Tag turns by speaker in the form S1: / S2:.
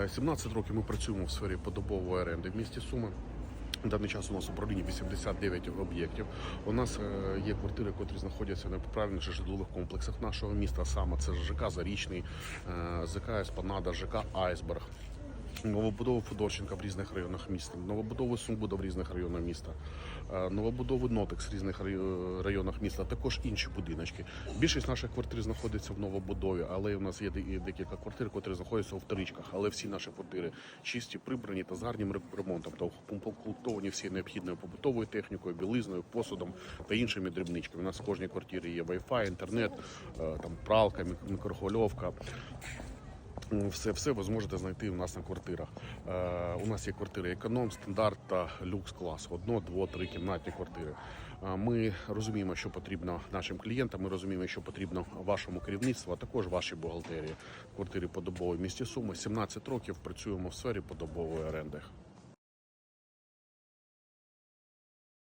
S1: Е, 17 років ми працюємо в сфері подобової оренди в місті Суми. На даний час у нас управління 89 об'єктів. У нас е, є квартири, котрі знаходяться на правильних житлових комплексах нашого міста. Саме це ЖК Зарічний, е, ЗК Еспанада, ЖК Айсберг. Новобудови Федорченка в різних районах міста, новобудови Сумбуда в різних районах міста, е, новобудови Нотекс в різних районах міста, також інші будиночки. Більшість наших квартир знаходиться в новобудові, але у нас є декілька квартир, котрі знаходяться у вторичках. Але всі наші квартири чисті, прибрані та з гарним ре- ремонтом, та укомплектовані всі необхідною побутовою технікою, білизною, посудом та іншими дрібничками. У нас в кожній квартирі є Wi-Fi, інтернет, е, там пралка, мік- мікрохвильовка. Все, все ви зможете знайти у нас на квартирах. Е, у нас є квартири економ, стандарт та люкс клас. Одно, дво, три кімнатні квартири. Е, ми розуміємо, що потрібно нашим клієнтам. Ми розуміємо, що потрібно вашому керівництву, а також вашій бухгалтерії. Квартири подобової місті Суми. 17 років працюємо в сфері подобової оренди.